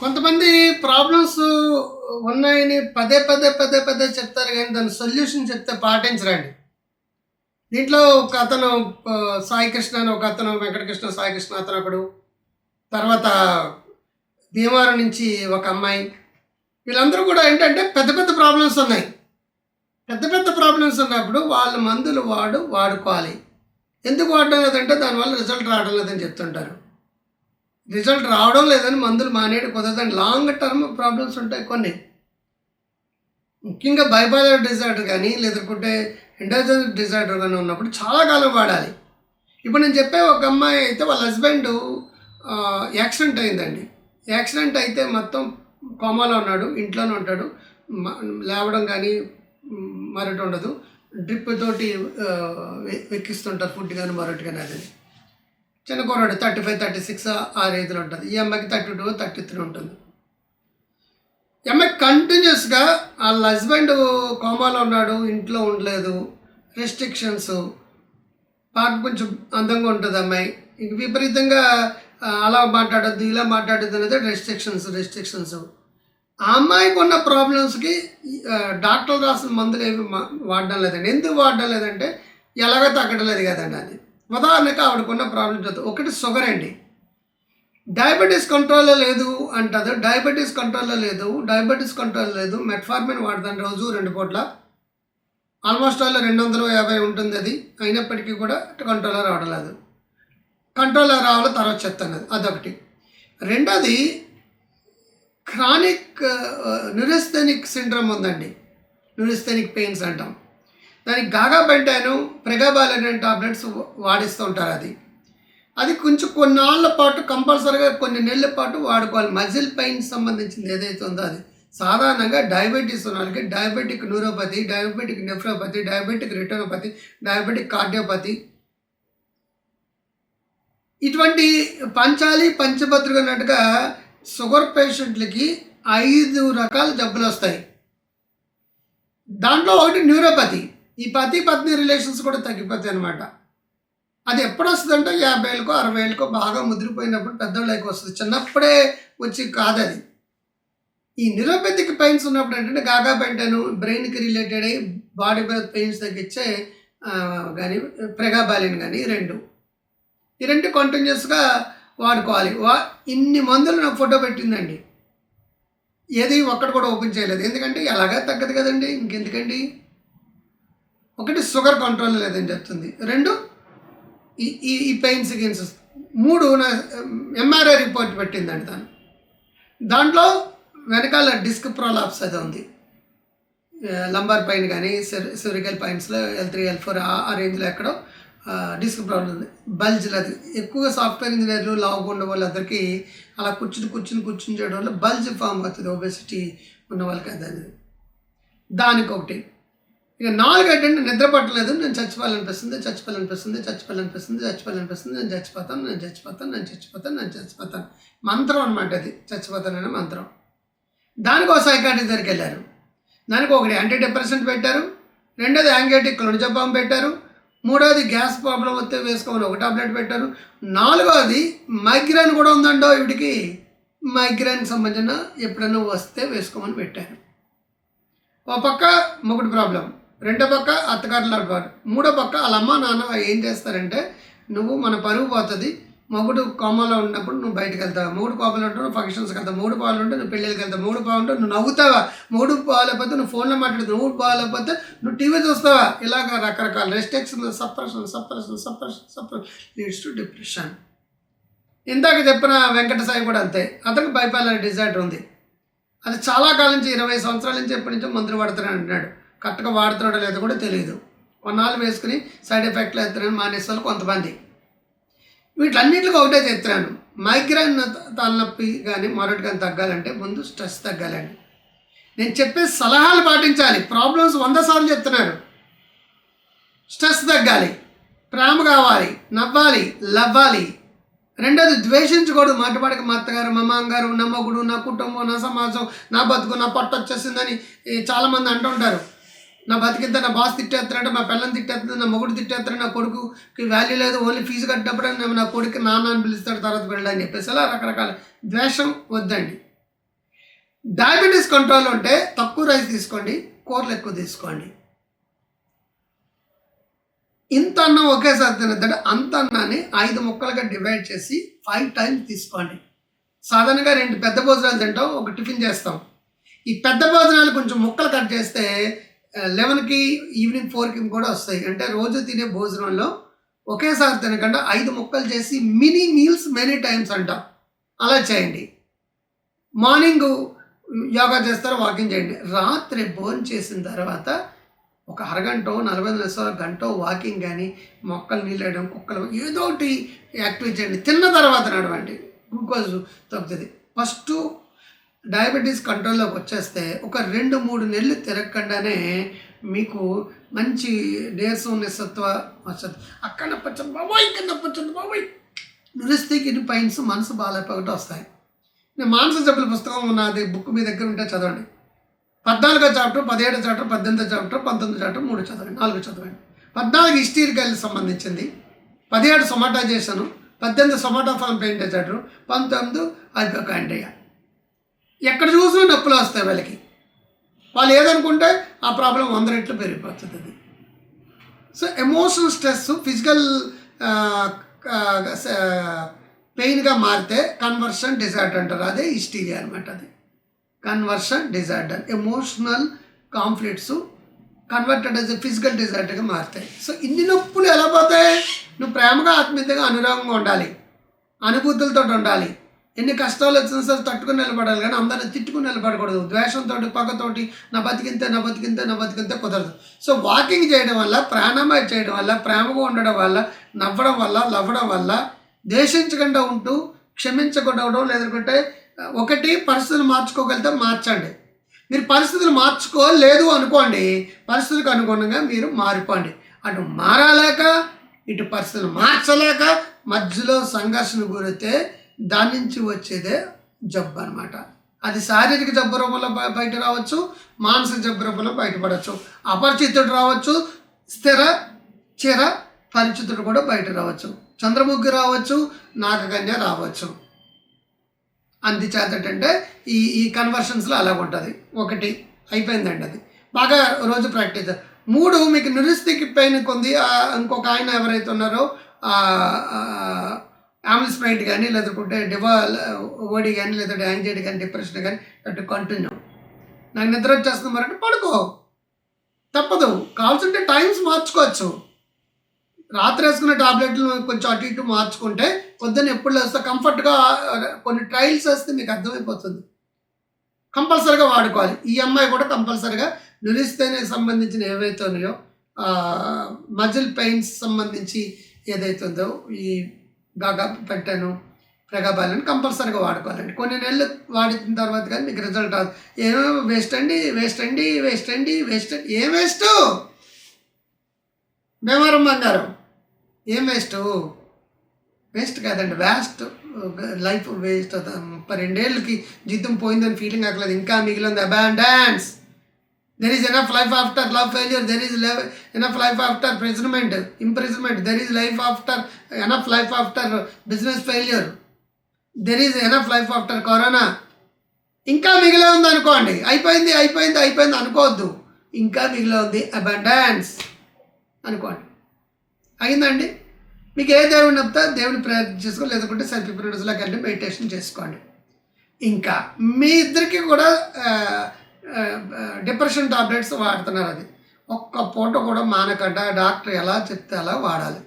కొంతమంది ప్రాబ్లమ్స్ ఉన్నాయని పదే పదే పదే పదే చెప్తారు కానీ దాని సొల్యూషన్ చెప్తే పాటించరండి. దీంట్లో ఒక అతను సాయికృష్ణ అని ఒక అతను వెంకటకృష్ణ సాయికృష్ణ అతను ఒకడు. తర్వాత భీమవరం నుంచి ఒక అమ్మాయి. వీళ్ళందరూ కూడా ఏంటంటే పెద్ద పెద్ద ప్రాబ్లమ్స్ ఉన్నాయి. పెద్ద పెద్ద ప్రాబ్లమ్స్ ఉన్నప్పుడు వాళ్ళ మందులు వాడు వాడుకోవాలి. ఎందుకు వాడడం లేదంటే దానివల్ల రిజల్ట్ రావడం లేదని చెప్తుంటారు. రిజల్ట్ రావడం లేదని మందులు మానేయడం కుదరదండి. లాంగ్ టర్మ్ ప్రాబ్లమ్స్ ఉంటాయి కొన్ని. ముఖ్యంగా బైపాలర్ డిజార్డర్ కానీ లేదంటే ఎండోజన్ డిజార్డర్ కానీ ఉన్నప్పుడు చాలా కాలం వాడాలి. ఇప్పుడు నేను చెప్పే ఒక అమ్మాయి అయితే వాళ్ళ హస్బెండ్ యాక్సిడెంట్ అయిందండి. యాక్సిడెంట్ అయితే మొత్తం కోమాలో ఉన్నాడు ఇంట్లోనే ఉంటాడు. లేవడం కానీ మరొకటి ఉండదు. డ్రిప్ తోటి వెక్కిస్తుంటారు ఫుడ్ కానీ మరొకటి కానీ అది. చిన్న కుర్రాడు థర్టీ ఫైవ్ థర్టీ సిక్స్ ఆ రేంజ్లో ఉంటుంది. ఈ అమ్మాయికి థర్టీ టూ థర్టీ త్రీ ఉంటుంది. ఈ అమ్మాయి కంటిన్యూస్గా వాళ్ళ హస్బెండ్ కోమాలో ఉన్నాడు ఇంట్లో ఉండలేదు రెస్ట్రిక్షన్స్ పాట కొంచెం అందంగా ఉంటుంది అమ్మాయి. ఇంక విపరీతంగా అలా మాట్లాడద్దు ఇలా మాట్లాడద్దు అనేది రెస్ట్రిక్షన్స్ రెస్ట్రిక్షన్స్ ఆ అమ్మాయికి ఉన్న ప్రాబ్లమ్స్కి డాక్టర్లు రాసిన మందులు ఏమి వాడడం లేదండి. ఎందుకు వాడడం లేదంటే ఎలాగో తగ్గడం లేదు కదండి అది. ఉదాహరణకు ఆవిడకున్న ప్రాబ్లమ్స్ చూద్దాం ఒకటి షుగర్ అండి. డయాబెటీస్ కంట్రోల్లో లేదు అంటారు డయాబెటీస్ కంట్రోల్లో లేదు. డయాబెటీస్ కంట్రోల్ లేదు. మెట్ఫార్మిన్ వాడతాను రోజు రెండు పూట్ల. ఆల్మోస్ట్ ఆల్ రెండు వందల యాభై ఉంటుంది అది. అయినప్పటికీ కూడా కంట్రోల్లో రావడలేదు కంట్రోల్లో రావాలో తర్వాత చెప్తాను అది అదొకటి. రెండోది క్రానిక్ న్యూరిస్థెనిక్ సిండ్రోమ్ ఉందండి. న్యూరిస్థెనిక్ పెయిన్స్ అంటాం. దానికి గాగా బెంటాను ప్రెగాబాల్ అనే టాబ్లెట్స్ వాడిస్తూ ఉంటారు అది. అది కొంచెం కొన్నాళ్ళ పాటు కంపల్సరీగా కొన్ని నెలల పాటు వాడుకోవాలి. మజిల్ పెయిన్ సంబంధించింది ఏదైతే ఉందో అది. సాధారణంగా డయాబెటీస్ ఉన్న వాళ్ళకి diabetic neuropathy diabetic nephropathy diabetic retinopathy diabetic cardiopathy. ఇటువంటి పంచాలి పంచభద్రులు అన్నట్టుగా షుగర్ పేషెంట్లకి ఐదు రకాల జబ్బులు వస్తాయి. దాంట్లో ఒకటి న్యూరోపతి. ఈ పతి పత్ని రిలేషన్స్ కూడా తగ్గిపోతాయి అనమాట అది ఎప్పుడు వస్తుందంటే యాభై ఏళ్ళకో అరవై ఏళ్ళకో బాగా ముదిరిపోయినప్పుడు పెద్దోళ్ళకి వస్తుంది. చిన్నప్పుడే వచ్చి కాదు అది ఈ న్యూరోపతిక్ పెయిన్స్ ఉన్నప్పుడు ఏంటంటే గాగా పెంటాను బ్రెయిన్కి రిలేటెడ్ అయ్యి బాడీ పెయిన్స్ తగ్గించే కానీ ప్రెగాబాలిన్ కానీ రెండు. ఈ రెండు కంటిన్యూస్గా వాడుకోవాలి. వా ఇన్ని మందులు నాకు ఫోటో పెట్టిందండి. ఏది ఒక్కటి కూడా ఓపెన్ చేయలేదు. ఎందుకంటే ఎలాగా తగ్గదు కదండి. ఇంకెందుకండి? ఒకటి షుగర్ కంట్రోల్ లేదని చెప్తుంది. రెండు ఈ ఈ పెయిన్స్ గిన్స్ మూడు నా ఎంఆర్ఐ రిపోర్ట్ పెట్టిందండి దాన్ని దాంట్లో వెనకాల డిస్క్ ప్రోలాప్స్ అది ఉంది. లంబార్ పైన కానీ సెరికల్ పైన్స్లో ఎల్ త్రీ ఎల్ ఫోర్ ఆ రేంజ్లో ఎక్కడో డిస్క్ ప్రాబ్లం ఉంది. బల్జ్లు అది. ఎక్కువగా సాఫ్ట్వేర్ ఇంజనీర్లు లావుగా ఉండే వాళ్ళందరికీ అలా కూర్చుని కూర్చుని కూర్చుని చేయడం వల్ల బల్జ్ ఫామ్ అవుతుంది. ఒబెసిటీ ఉన్న వాళ్ళకి అది అది దానికి ఒకటి ఇక నాలుగు ఏంటంటే నిద్ర పట్టలేదు నేను చచ్చిపోవాలనిపిస్తుంది చచ్చిపోవాలనిపిస్తుంది చచ్చిపోవాలనిపిస్తుంది చచ్చిపోవాలనిపిస్తుంది నేను చచ్చిపోతాను నేను చచ్చిపోతాను నేను చచ్చిపోతాను నేను చచ్చిపోతాను. మంత్రం అనమాట అది చచ్చిపోతాననే మంత్రం. దానికి ఒక దగ్గరికి వెళ్ళారు. దానికి ఒకటి యాంటీ డిప్రెసెంట్ పెట్టారు రెండోది యాంగ్జైటీ క్లోనిజపాం పెట్టారు మూడోది గ్యాస్ ప్రాబ్లం వస్తే వేసుకోమని ఒక టాబ్లెట్ పెట్టారు నాలుగోది మైగ్రేన్ కూడా ఉందండో ఇవిడికి మైగ్రేన్ సంబంధించిన ఎప్పుడైనా వస్తే వేసుకోమని పెట్టారు. ఒక పక్క మొగుడు ప్రాబ్లం. రెండో పక్క అత్తగారులు పాటు మూడో పక్క వాళ్ళ అమ్మ నాన్న ఏం చేస్తారంటే నువ్వు మన పరువు పోతుంది మొగుడు కోమలో ఉన్నప్పుడు నువ్వు బయటకు వెళ్తావు? మూడు కోపలు ఉంటావు నువ్వు ఫంక్షన్స్కి వెళ్తావు? మూడు పాలు ఉంటే నువ్వు పెళ్ళికి వెళ్తావు? మూడు పాలు ఉంటే నువ్వు నవ్వుతావా? మూడు బాగాలేకపోతే నువ్వు ఫోన్లో మాట్లాడుతావు. మూడు బాగాలేకపోతే నువ్వు టీవీ చూస్తావా? ఇలాగ రకరకాల restriction suppression suppression suppression suppression leads to depression ఇందాక చెప్పిన వెంకటసాయి కూడా అంతే. అతనికి బైపాలర్ డిజార్డర్ ఉంది. అది చాలా కాలం నుంచి ఇరవై సంవత్సరాల నుంచి ఎప్పటి నుంచో మందులు పడుతున్నాడు అంటున్నాడు. కరెక్ట్గా వాడుతున్నాడో లేదో కూడా తెలియదు కొన్నాళ్ళు వేసుకుని సైడ్ ఎఫెక్ట్లు ఎత్తున్నాను మానేసే వాళ్ళు కొంతమంది. వీటన్నిటికి ఒకటే చెప్తున్నాను. మైగ్రైన్ తలనొప్పి కానీ మరొకటి కానీ తగ్గాలంటే ముందు స్ట్రెస్ తగ్గాలండి. నేను చెప్పే సలహాలు పాటించాలి. ప్రాబ్లమ్స్ వంద సార్లు చెప్తున్నాను. స్ట్రెస్ తగ్గాలి. ప్రేమ కావాలి. నవ్వాలి. లవ్వాలి. రెండోది ద్వేషించకూడదు. మాటపాడికి మా అత్తగారు మా మామగారు నా మొగుడు నా కుటుంబం నా సమాజం నా బతుకు నా పట్టు వచ్చేసిందని చాలామంది అంటుంటారు నా బతికిద్ద నా బాస్ తిట్టేస్తున్నాడు మా పిల్లని తిట్టేస్తుంది నా మొగుడు తిట్టేస్తాడు నా కొడుకుకి వాల్యూ లేదు ఓన్లీ ఫీజు కట్టినప్పుడు నా కొడుకు నాన్న అని పిలుస్తాడు తర్వాత పిల్లలు అని చెప్పేసి అలా రకరకాల ద్వేషం వద్దండి. డయాబెటీస్ కంట్రోల్ ఉంటే తక్కువ రైస్ తీసుకోండి కూరలు ఎక్కువ తీసుకోండి. ఇంత అన్నం ఒకేసారి తినద్దంటే అంత అన్నాన్ని ఐదు ముక్కలుగా డివైడ్ చేసి ఫైవ్ టైమ్స్ తీసుకోండి. సాధారణంగా రెండు పెద్ద భోజనాలు తింటాం ఒక టిఫిన్ చేస్తాం. ఈ పెద్ద భోజనాలు కొంచెం ముక్కలు కట్ చేస్తే లెవెన్కి ఈవినింగ్ ఫోర్కి కూడా వస్తాయి. అంటే రోజు తినే భోజనంలో ఒకేసారి తినకుండా ఐదు ముక్కలు చేసి మినీ మీల్స్ మెనీ టైమ్స్ అంటాం. అలా చేయండి. మార్నింగ్ యోగా చేస్తారు వాకింగ్ చేయండి. రాత్రి భోజనం చేసిన తర్వాత ఒక అరగంట నలభై నిమిషాలు గంట వాకింగ్ కానీ మొక్కలు నీళ్ళడం కుక్కలు ఏదో ఒకటి యాక్టివేట్ చేయండి. తిన్న తర్వాత నడవండి. గ్లూకోజ్ తగ్గుతుంది. ఫస్ట్ డయాబెటీస్ కంట్రోల్లోకి వచ్చేస్తే ఒక రెండు మూడు నెలలు తిరగకుండానే మీకు మంచి నీరసం నిస్సత్వ వస్తుంది అక్కడ నప్పొచ్చదు బాబోయ్ ఇక్కడ నప్పొచ్చదు బాబోయ్. నురిస్తే కిడ్నీ పైన్స్ మనసు బాగాలేకపోతే వస్తాయి. నేను మానస జబ్బుల పుస్తకం ఉన్నది బుక్ మీ దగ్గర ఉంటే చదవండి. పద్నాలుగో చాప్టర్ పదిహేడో చాప్టర్ పద్దెనిమిదో చాప్టర్ పంతొమ్మిదో చాప్టర్ మూడు చదవండి నాలుగు చదవండి. పద్నాలుగు హిస్టీరికల్ సంబంధించింది. పదిహేడు సొమాటైజేషన్ పద్దెనిమిది సొమాటోఫామ్ పెయింట్ చాప్టర్ పంతొమ్మిది అల్పకాండ్రియా ఎక్కడ చూసినా నొప్పులు వస్తాయి వాళ్ళకి. వాళ్ళు ఏదనుకుంటే ఆ ప్రాబ్లం వంద రెట్లు పెరిగిపోతుంది అది. సో ఎమోషనల్ స్ట్రెస్ ఫిజికల్ పెయిన్గా మారితే కన్వర్షన్ డిజార్డర్ అంటారు. అదే హిస్టీరియా అనమాట అది. Conversion disorder emotional conflicts converted as physical డిజార్డర్గా మారుతాయి. సో ఇన్ని నొప్పులు ఎలా పోతాయి? నువ్వు ప్రేమగా ఆత్మీయతగా అనురాగంగా ఉండాలి. అనుభూతులతో ఉండాలి. ఎన్ని కష్టాలు వచ్చినా సరే తట్టుకుని నిలబడాలి కానీ అందరిని తిట్టుకుని నిలబడకూడదు. ద్వేషంతో పగతోటి నా బతికింతే నా బతికింతే నా బతికింతే కుదరదు. సో వాకింగ్ చేయడం వల్ల ప్రాణాయామం చేయడం వల్ల ప్రేమగా ఉండడం వల్ల నవ్వడం వల్ల లవ్వడం వల్ల దేశించకుండా ఉంటూ క్షమించకుండా ఉండడం లేదంటే ఒకటి పరిస్థితులు మార్చుకోగలిగితే మార్చండి. మీరు పరిస్థితులు మార్చుకోలేదు అనుకోండి పరిస్థితులకు అనుగుణంగా మీరు మారిపోండి. అటు మారలేక ఇటు పరిస్థితులు మార్చలేక మధ్యలో సంఘర్షణ గురైతే దాని నుంచి వచ్చేదే జబ్బు అనమాట అది శారీరక జబ్బు రూపంలో బయట రావచ్చు మానసిక జబ్బు రూపంలో బయటపడవచ్చు అపరిచితుడు రావచ్చు స్థిర చిర పరిచితుడు కూడా బయట రావచ్చు. చంద్రముగ్గు రావచ్చు నాగకన్య రావచ్చు. అందుచేత ఏంటంటే ఈ ఈ కన్వర్షన్స్లో అలా ఉంటుంది. ఒకటి అయిపోయిందండి అది. బాగా రోజు ప్రాక్టీస్. మూడు మీకు నిరుస్థికి పైన కొంది ఇంకొక ఆయన ఎవరైతే ఉన్నారో యామిల్ స్ప్రైట్ కానీ లేకుంటే డివా ఓడి కానీ లేదంటే యాంగ్జైటీ కానీ డిప్రెషన్ కానీ అటు కంటిన్యూ నాకు నిద్ర వచ్చేస్తుంది మరంటే పడుకో. తప్పదు. కావాల్సింటే టైమ్స్ మార్చుకోవచ్చు. రాత్రి వేసుకున్న టాబ్లెట్లు కొంచెం అటు ఇటు మార్చుకుంటే పొద్దున్న ఎప్పుడు వస్తే కంఫర్ట్గా కొన్ని ట్రయల్స్ వేస్తే మీకు అర్థమైపోతుంది. కంపల్సరీగా వాడుకోవాలి. ఈ అమ్మాయి కూడా కంపల్సరీగా నిలిస్తేనే సంబంధించిన ఏవైతే ఉన్నాయో మజిల్ పెయిన్స్ సంబంధించి ఏదైతే ఉందో ఈ గాగా పెట్టాను. ప్రగాబాలను కంపల్సరీగా వాడుకోవాలండి. కొన్ని నెలలు వాడిన తర్వాత కానీ మీకు రిజల్ట్ రాదు. ఏమో వేస్ట్ అండి వేస్ట్ అండి వేస్ట్ అండి వేస్ట్ అండి. ఏం వేస్ట్ భీమవరం బంగారం. ఏం వేస్ట్ వేస్ట్ కాదండి. వేస్ట్ లైఫ్ వేస్ట్ ముప్పై రెండేళ్ళకి జీతం పోయిందని ఫీలింగ్ అక్కలేదు ఇంకా మిగిలింది abundance there is enough life after love failure there is enough life after imprisonment imprisonment there is life after enough life after business failure there is enough life after corona ఇంకా మిగిలే ఉంది అనుకోండి. అయిపోయింది అయిపోయింది అయిపోయింది అనుకోవద్దు. ఇంకా మిగిలే ఉంది అబండాన్స్ అనుకోండి. అయిందండి? మీకు ఏ దేవుడిని చెప్తా దేవుని ప్రార్థన చేసుకోండి లేకుంటే సెల్ఫ్ ప్రొడ్యూస్లోకి వెళ్ళి మెడిటేషన్ చేసుకోండి. ఇంకా మీ ఇద్దరికి కూడా డిప్రెషన్ టాబ్లెట్స్ వాడుతున్నారు అది. ఒక్క పూట కూడా మానకుండా. డాక్టర్ ఎలా చెప్తే అలా వాడాలి.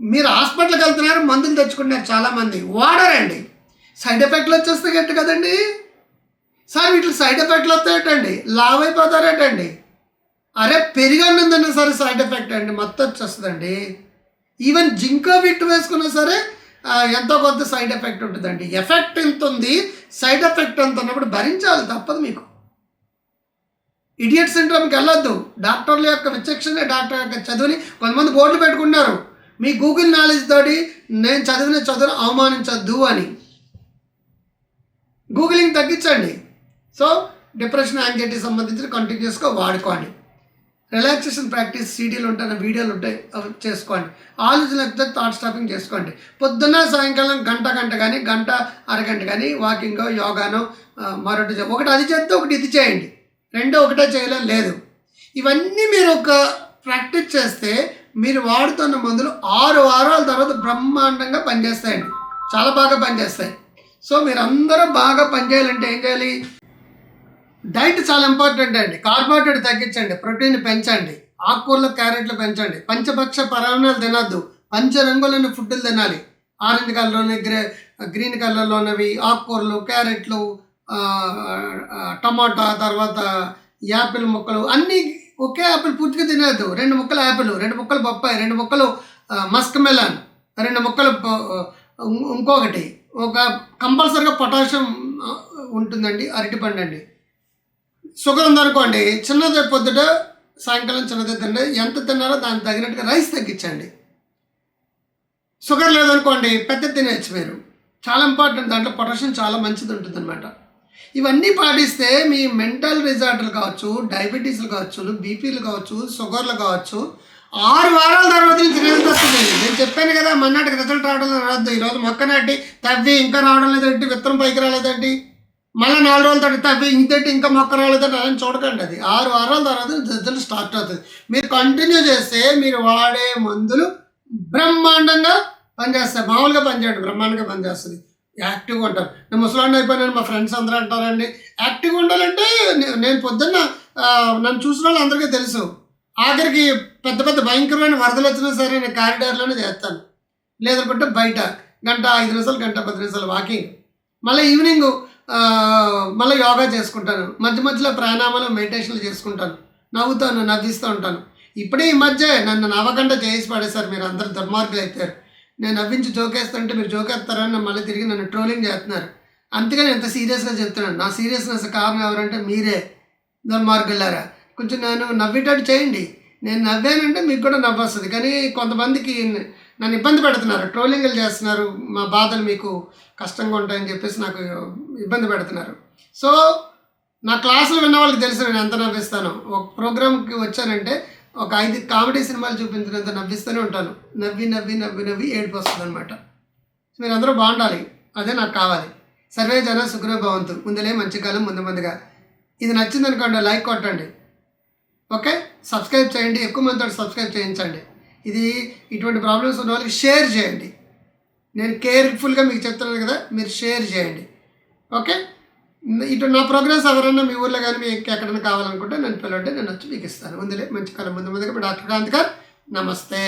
మీరు హాస్పిటల్కి వెళ్తున్నారు మందులు తెచ్చుకుంటున్నారు చాలామంది. వాడరండి. సైడ్ ఎఫెక్ట్లు వచ్చేస్తే గట్టి కదండి. సార్ వీటికి సైడ్ ఎఫెక్ట్లు వస్తాయటండి. లావ్ అయిపోతారటండి అరే పెరిగన్నుందన్నా సరే సైడ్ ఎఫెక్ట్ అండి. మొత్తం వచ్చేస్తుందండి. ఈవెన్ జింకో విట్టు వేసుకున్నా సరే ఎంతో కొంత సైడ్ ఎఫెక్ట్ ఉంటుందండి. ఎఫెక్ట్ ఎంత ఉంది సైడ్ ఎఫెక్ట్ ఎంత ఉన్నప్పుడు భరించాలి. తప్పదు మీకు. ఇడియట్ సిండ్రోమ్కి వెళ్ళొద్దు. డాక్టర్ల యొక్క విచక్షణ డాక్టర్ యొక్క చదువుని కొంతమంది బోర్డులు పెట్టుకుంటారు మీ గూగుల్ నాలెడ్జ్ తోటి నేను చదివిన చదువును అవమానించద్దు అని. గూగులింగ్ తగ్గించండి. సో డిప్రెషన్ యాంగ్జైటీ సంబంధించిన కంటిన్యూస్గా వాడుకోండి. రిలాక్సేషన్ ప్రాక్టీస్ సీడీలు ఉంటాయి వీడియోలు ఉంటాయి చేసుకోండి. ఆలోచన లేకపోతే థాట్ స్టాపింగ్ చేసుకోండి. పొద్దున్న సాయంకాలం గంట గంట కానీ గంట అరగంట కానీ వాకింగో యోగానో మరొకటి ఒకటి అది చేస్తే ఒకటి ఇది చేయండి. రెండు ఒకటే చేయడం లేదు. ఇవన్నీ మీరు ఒక ప్రాక్టీస్ చేస్తే మీరు వాడుతున్న మందులు ఆరు వారాల తర్వాత బ్రహ్మాండంగా పనిచేస్తాయండి. చాలా బాగా పనిచేస్తాయి. సో మీరు అందరూ బాగా పనిచేయాలంటే ఏం చేయాలి? డైట్ చాలా ఇంపార్టెంట్ అండి. కార్బోహైడ్రేట్ తగ్గించండి ప్రోటీన్ పెంచండి ఆకుకూరలు క్యారెట్లు పెంచండి. పంచపక్ష పరాణాలు తినద్దు. పంచరంగులని ఫుడ్లు తినాలి. ఆరెంజ్ కలర్లోని గ్రే గ్రీన్ కలర్లో ఉన్నవి ఆకుకూరలు క్యారెట్లు టమాటా తర్వాత యాపిల్ ముక్కలు అన్నీ ఒకే యాపిల్ పూర్తిగా తినలేదు రెండు ముక్కలు యాపిల్ రెండు ముక్కలు బొప్పాయి రెండు ముక్కలు మస్క్ మెలన్ రెండు ముక్కలు ఇంకొకటి ఒక కంపల్సరిగా పొటాషియం ఉంటుందండి అరటిపండు అండి. షుగర్ ఉందనుకోండి చిన్నది పొద్దుట సాయంకాలం చిన్నది తినండి. ఎంత తిన్నారో దానికి తగినట్టుగా రైస్ తగ్గించండి. షుగర్ లేదనుకోండి పెద్ద తినేయచ్చు మీరు. చాలా ఇంపార్టెంట్ దాంట్లో పొటాషియం చాలా మంచిది ఉంటుంది అనమాట ఇవన్నీ పాటిస్తే మీ మెంటల్ రిజార్ట్లు కావచ్చు డయాబెటీస్లు కావచ్చు బీపీలు కావచ్చు షుగర్లు కావచ్చు ఆరు వారాల తర్వాత నుంచి రిజల్ట్ వస్తుంది. నేను చెప్పాను కదా మన్నాటికి రిజల్ట్ రావడం రాదు. ఈరోజు మొక్క నాటి తవ్వి ఇంకా రావడం లేదంటే విత్తనం పైకి రాలేదండి మళ్ళీ నాలుగు రోజుల తర్వాత తవ్వి ఇంతటి ఇంకా మొక్క రాలేదంటే అలా చూడకండి అది. ఆరు వారాల తర్వాత రిజల్ట్ స్టార్ట్ అవుతుంది. మీరు కంటిన్యూ చేస్తే మీరు వాడే మందులు బ్రహ్మాండంగా పనిచేస్తాయి. మామూలుగా పనిచేయండి బ్రహ్మాండంగా పనిచేస్తుంది. యాక్టివ్గా ఉంటారు. నేను ముసలాండి అయిపోయినాను మా ఫ్రెండ్స్ అందరూ అంటారండి. యాక్టివ్గా ఉండాలంటే నేను పొద్దున్న నన్ను చూసిన వాళ్ళు అందరికీ తెలుసు. ఆఖరికి పెద్ద పెద్ద భయంకరమైన వరదలు వచ్చినా సరే నేను కారిడార్లోనే చేస్తాను. లేదనుకుంటే బయట గంట ఐదు నిమిషాలు గంట పది నిమిషాలు వాకింగ్. మళ్ళీ ఈవినింగ్ మళ్ళీ యోగా చేసుకుంటాను. మధ్య మధ్యలో ప్రాణాయామాలు మెడిటేషన్లు చేసుకుంటాను. నవ్వుతాను నవ్విస్తూ ఉంటాను. ఇప్పుడే ఈ మధ్య నన్ను నవ్వకుండా చేసి పడేశారు మీరు అందరు దుర్మార్గులు అయిపోయారు నేను నవ్వించి జోకేస్తుంటే మీరు జోకేస్తారని మళ్ళీ తిరిగి నన్ను ట్రోలింగ్ చేస్తున్నారు. అందుకని ఎంత సీరియస్గా చెప్తున్నాను. నా సీరియస్నెస్ కారణం ఎవరంటే మీరే. దుర్మార్గులారా కొంచెం నేను నవ్వేటట్టు చేయండి. నేను నవ్వానంటే మీకు కూడా నవ్వొస్తుంది. కానీ కొంతమందికి నన్ను ఇబ్బంది పెడుతున్నారు. ట్రోలింగ్లు చేస్తున్నారు. మా బాధలు మీకు కష్టంగా ఉంటాయని చెప్పేసి నాకు ఇబ్బంది పెడుతున్నారు. సో నా క్లాసులు విన్న వాళ్ళకి తెలుసు నేను ఎంత నవ్విస్తాను. ఒక ప్రోగ్రామ్కి వచ్చానంటే ఒక ఐదు కామెడీ సినిమాలు చూపించినంత నవ్విస్తూనే ఉంటాను. నవ్వి నవ్వి నవ్వి నవ్వి ఏడుపు వస్తుంది అనమాట మీరు అందరూ బాగుండాలి. అదే నాకు కావాలి. సర్వే జన సుఖన భవంతు. ముందులే మంచి కాలం ముందు ముందుగా. ఇది నచ్చింది అనుకోండి లైక్ కొట్టండి. ఓకే? సబ్స్క్రైబ్ చేయండి. ఎక్కువ మందితో సబ్స్క్రైబ్ చేయించండి. ఇది ఇటువంటి ప్రాబ్లమ్స్ ఉన్న వాళ్ళకి షేర్ చేయండి. నేను కేర్ఫుల్గా మీకు చెప్తున్నాను కదా మీరు షేర్ చేయండి. ఓకే? ఇటు నా ప్రోగ్రెస్ ఎవరైనా మీ ఊర్లో కానీ మీకు ఎక్కడైనా కావాలనుకుంటే నన్ను పిలవండి నేను వచ్చి మీకు ఇస్తాను. ముందులే మంచి కాలం ముందు ముందుగా డాక్టర్ కాంత్ గారు నమస్తే.